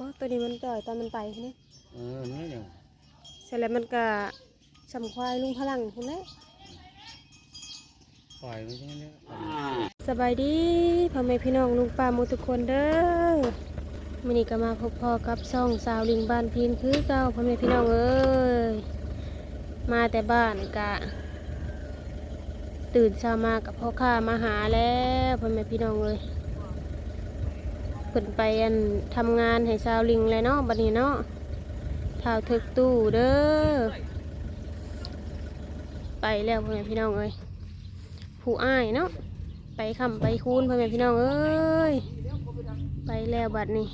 บ่ตัวนี้มันจ่อยตอนมันไปนี่เออนี่เนี่ยเสร็จแล้วมันก็สำควายลุงพลังพุ่นแหละปล่อยไว้ตรงนี้สบายดีพ่อแม่พี่น้องลุงป้าหมูทุกคนเด้อมื้อนี้ก็มาพบพอกับซ่องสาวลิงบ้านพีนคือเก่าพ่อแม่พี่น้องเอ้ยมาแต่บ้านกะ ตื่นเช้ามากับพ่อข้ามาหาแล้วพ่อแม่พี่น้องเอ้ย ขึ้นไปอันทำงานให้สาวลิงเลยเนาะบัดนี้เนาะเท้าถึกตู้เด้อ ไปแล้วพ่อแม่พี่น้องเอ้ยผู้อ้ายเนาะ ไปคำไปคูนพ่อแม่พี่น้องเอ้ย ไปแล้วบัดนี้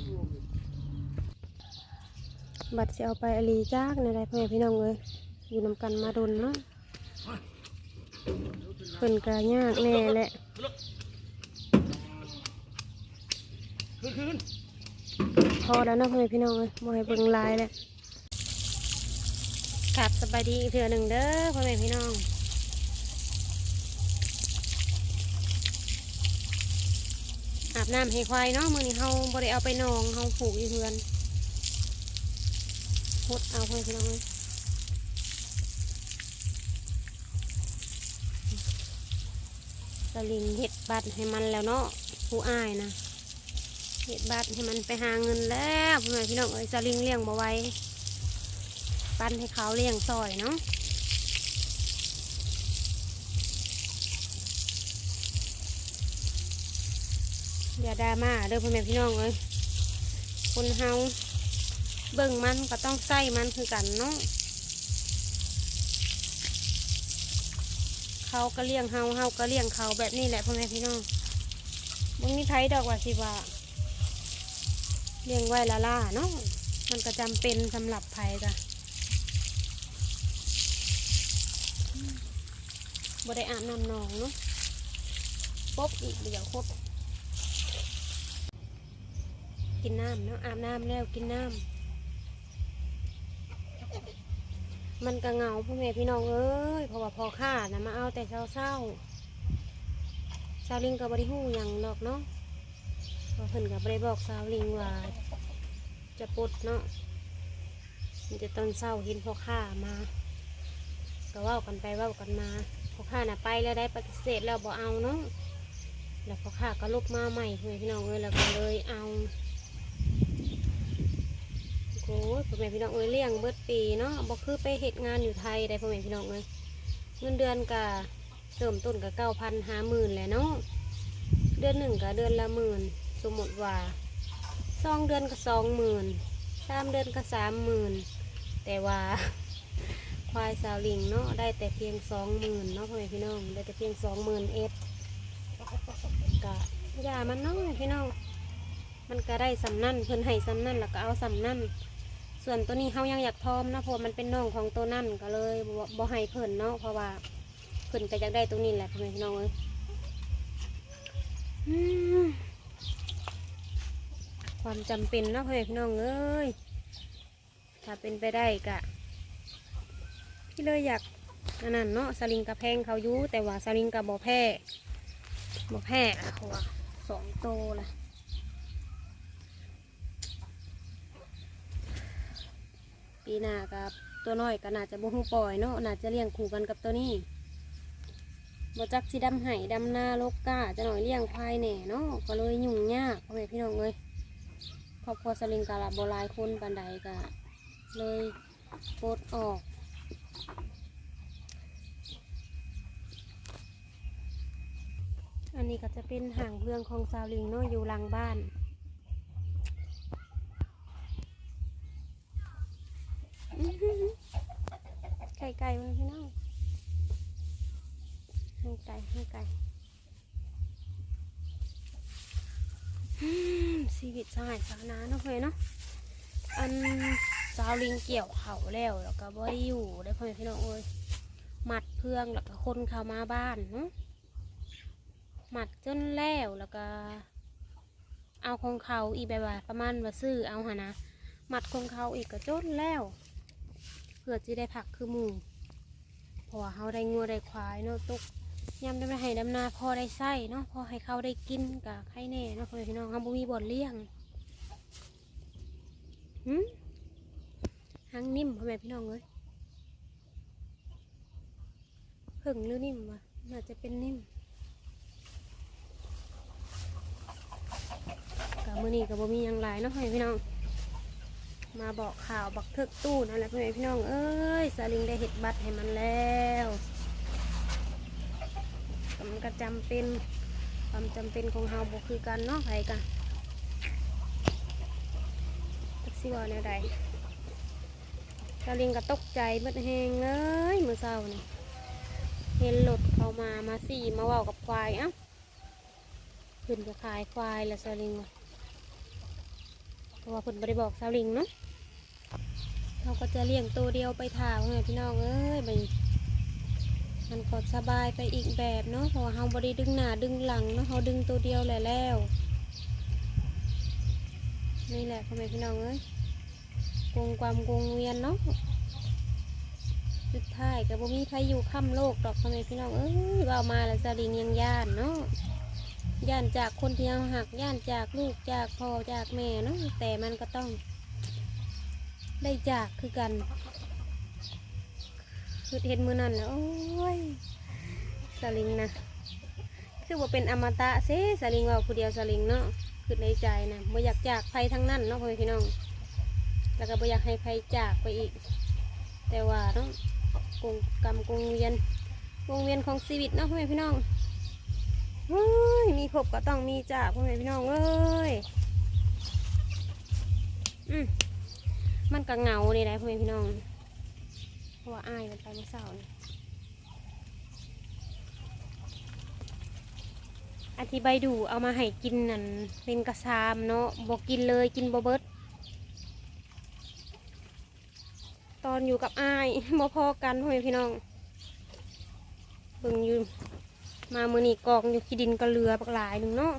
บัดจะเอาไปอลีจากในไรพ่อแม่พี่น้องเอ้ยอยู่นำกันมาดนเนาะเพิ่นกะยากแน่แหละ พอแล้วเนาะพ่อแม่พี่น้องเอ้ยบ่ให้เบิ่งลายแล้วกลับสบายดีอีกเถื่อหนึ่งเด้อพ่อแม่พี่น้องอาบน้ำให้ควายเนาะมือนี้เขาบริเอาไปนองเขาผูกอยู่เพื่อนพดเอาเพื่อนพี่น้องเลยสลิงเห็ดบัตรให้มันแล้วเนาะผู้อ้ายนะ เห็ดบัตรให้มันไปหาเงินแล้วพ่อแม่พี่น้องเอ้ยสลิงเลี้ยงบ่ไว้ ปั้นให้เขาเลี้ยงซอยเนาะอย่าดราม่าเด้อพ่อแม่พี่น้องเอ้ยคนเฮาเบิ่งมันก็ต้องใส่มันคือกันเนาะเขาก็เลี้ยงเฮาเฮาก็เลี้ยงเขาแบบนี้แหละพ่อแม่พี่น้องมึงนี่ไทยดอกว่าสิว่า เลี้ยงไว้ละล่าเนาะมันก็จำเป็นสำหรับไผจ้ะบ่ได้อาบน้ำนองเนาะปบอีกเดี๋ยวครบกินน้ำเนาะอาบน้ำแล้วกินน้ำมันก็เหงาพ่อแม่พี่น้องเอ้ยเพราะว่าพอข้านะมาเอาแต่เศร้าเศร้าๆสาวลิงกับบริหูหยังดอกเนาะเพราะเพิ่นกับบริบอกสาวลิงว่า จะปลดเนาะมันจะตอนเศร้าเห็นพ่อข้ามา ก็ว่ากันไปว่ากันมาพ่อข้าน่ะไปแล้วได้ปฏิเสธแล้วบ่เอาเนาะแล้วพ่อข้าก็ลุกมาใหม่พ่อแม่พี่น้องเอ้ยแล้วก็เลยเอาโอ้ยพ่อแม่พี่น้องเอ้ยเลี้ยงเบิดปีเนาะบ่คือไปเหตุงานอยู่ไทยได้พ่อแม่พี่น้องเอ้ยเงินเดือนกะเริ่มต้นกับเก้าพันห้าหมื่นแหละเนาะเดือนหนึ่งกับเดือนละหมื่นสมมติว่า สองเดือนก็สองหมื่นสามเดือนก็สามหมื่นแต่ว่าควายสาวลิงเนาะได้แต่เพียงสองหมื่นเนาะพ่อแม่พี่น้องได้แต่เพียงสองหมื่นเอ็ดกะยามันเนาะพี่น้องมันก็ได้สำนั่นเพิ่นให้สำนั่นแล้วก็เอาสำนั่นส่วนตัวนี้เฮายังอยากทอมนะเพราะว่ามันเป็นน้องของตัวนั่นก็เลยบ่บ่ให้เพิ่นเนาะเพราะว่าเพิ่นก็อยากได้ตรงนี้แหละพ่อแม่พี่น้องเอ้ยอืม ความจำเป็นเนาะพ่อแม่พี่น้องเอ้ยถ้าเป็นไปได้กะพี่เลยอยากอันนั้นเนาะสลิงกับแพงเขายู่แต่ว่าสลิงกับบ่แพ้บ่แพ้อะว่าสองโตละปีหน้ากับตัวน้อยก็น่าจะบ่ฮู้ปล่อยเนาะน่าจะเลี้ยงคู่กันกับตัวนี้บ่จักสิดำไห้ดำหน้าลกกาจะหน่อยเลี้ยงควายแหน่เนาะก็เลยยุ่งยากพ่อแม่พี่น้องเลย ครอบครัวสลิงกาลาบ่หลายคนปานใดก็เลยปลดออก อันนี้ก็จะเป็นห่างเพื่องของซาวลิงเนาะอยู่หลังบ้านไก่ไก่มันพี่น้องให้ไก่ให้ไก่อืม ชีวิตสหายสาวนาเนาะเพื่อนเนาะอันสาวลิงเกี่ยวเขาแล้วแล้วก็บ่ได้อยู่ได้พ่อแม่พี่น้องเอ้ยหมัดเพื่องแล้วก็คนเข้ามาบ้านเนาะหมัดจนแล้วแล้วก็ เอาของเขาอีกแบบว่าประมาณว่าซื้อเอาหะนะหมัดของเขาอีกก็จนแล้วเพื่อจะได้ผักคือหมูพราะว่าเขาได้งัวได้ควายเนาะตุก ยำได้ไปให้ดำนาพอได้ไส้เนาะพอให้เขาได้กินกับไข่แน่เนาะพ่อแม่พี่น้องเขาบ่มีบ่อนเลี้ยงหืมหางนิ่มพ่อแม่พี่น้องเอ้ยเพิ่งหรือนิ่มวะน่าจะเป็นนิ่มกับมือนี้กับบ่มียังหลายเนาะพ่อแม่พี่น้อง มาบอกข่าวบักเทิกตู้นั่นแหละพ่อแม่พี่น้องเอ้ยสลิงได้เห็ดบัตรให้มันแล้ว มันก็จำเป็นความจำเป็นของเฮาบ่คือกันเนาะไผกันสิว่าแนวใดสลิงก็ตกใจเบิดแหงเลยมื้อเช้านี่เห็นรถเข้ามามาสี่มาว้ากับควายเอ้าขึ้นจะขายควายแล้วสลิงวะเพราะว่าเพิ่นบ่ได้บอกสลิงเนาะเราก็จะเลี้ยงตัวเดียวไปถามไงพี่น้องเอ้ยมัน มันก็สบายไปอีกแบบเนาะเพราะว่าเราบริดึงหน้าดึงหลังเนาะเราดึงตัวเดียวแหละแล้ว นี่แหละพ่อแม่พี่น้องเอ้ยกงความกงเวียนเนาะสุดท้ายก็บ่มีใครอยู่ค่ำโลกดอกพ่อแม่พี่น้องเอ้ยว่ามาแล้วสลิงยังย่านเนาะย่านจากคนที่เราหักย่านจากลูกจากพ่อจากแม่เนาะแต่มันก็ต้องได้จากคือกัน คือเห็นมือนั่นแล้วโอ้ยสลิงนะคือว่าเป็นอมตะเซสลิงว่าผู้เดียวสลิงเนาะคือในใจนะบ่อยากจากใครทั้งนั้นเนาะพ่อพี่น้อง แล้วก็บ่อยากให้ใครจากไปอีก แต่ว่าเนาะกงกรรมกงเวียนวงเวียนของชีวิตเนาะพ่อแม่พี่น้องเฮ้ยมีครบก็ต้องมีจากพ่อแม่พี่น้องเอ้ยอืมมันก็เงานี่แหละพ่อแม่พี่น้อง ราะว่าอ้ายมันไปเมื่อเช้านี่อธิบายดูเอามาให้กินนั่นเป็นกระซามเนาะบอกกินเลยกินบเบิดตอนอยู่กับอ้ายบ่พอกันพ่อแม่พี่น้องเบิ่งอยู่มามือนี่กองอยู่ขี้ดินก็เรือปักหลายหนึ่งเนาะ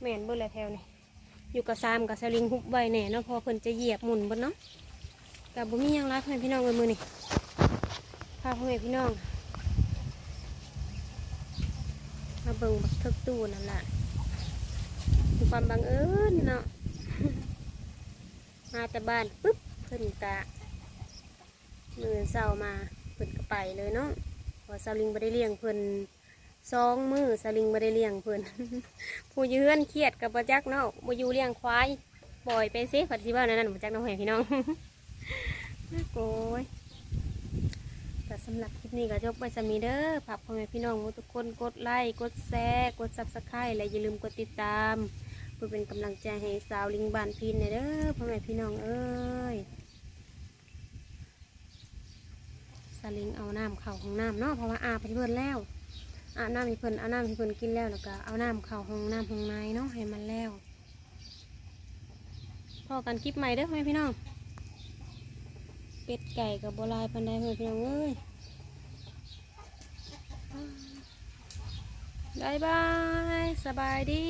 แม่นเบิ่แหละแถวนี้อยู่กับซามกับสลิงฮุบไว้แหน่เนาะพอเพิ่นจะเหยียบหมุนบนเนาะ กับบุมียังรักให้พี่น้องเลยมือนี่พาพ่อแม่พี่น้อง มาเบิ่งบักเทิกตู้นั่นแหละมีความบังเอิญเนาะ มาแต่บ้านปุ๊บเพิ่นกะมือเศร้ามาเพิ่นก็ไปเลยเนาะพอสลิงไม่ได้เลี้ยงเพิ่นสองมือสลิงไม่ได้เลี้ยงเพิ่นผู้ยืนเครียดกับประจักเนาะมาอยู่เลี้ยงควายปล่อยไปสิผัดสิว่านั่นนั่นประจักน้องแห่พี่น้อง โอ้ยแต่สำหรับคลิปนี้ก็จบไปสมีเด้อฝากพ่อแม่พี่น้องทุกคนกดไลค์กดแชร์กดซับสไครต์และอย่าลืมกดติดตาม เพื่อเป็นกำลังใจให้สาวลิงบานพินเด้อพ่อแม่พี่น้องเอ้ยสลิงเอาน้ำเข่าของน้ำเนาะเพราะว่าอาไปเพื่อนแล้วอาน้ำให้เพิ่อนเอาน้ำให้เพิ่อนกินแล้วแล้วก็เอาน้ำเข้าห้องน้ำห้องในเนาะให้มันแล้วพอกันคลิปใหม่เด้อพ่อแม่พี่น้อง เป็ดไก่กับบัวลายปันไดพ่อแม่พี่น้องเอ้ยบายบาย สบายดี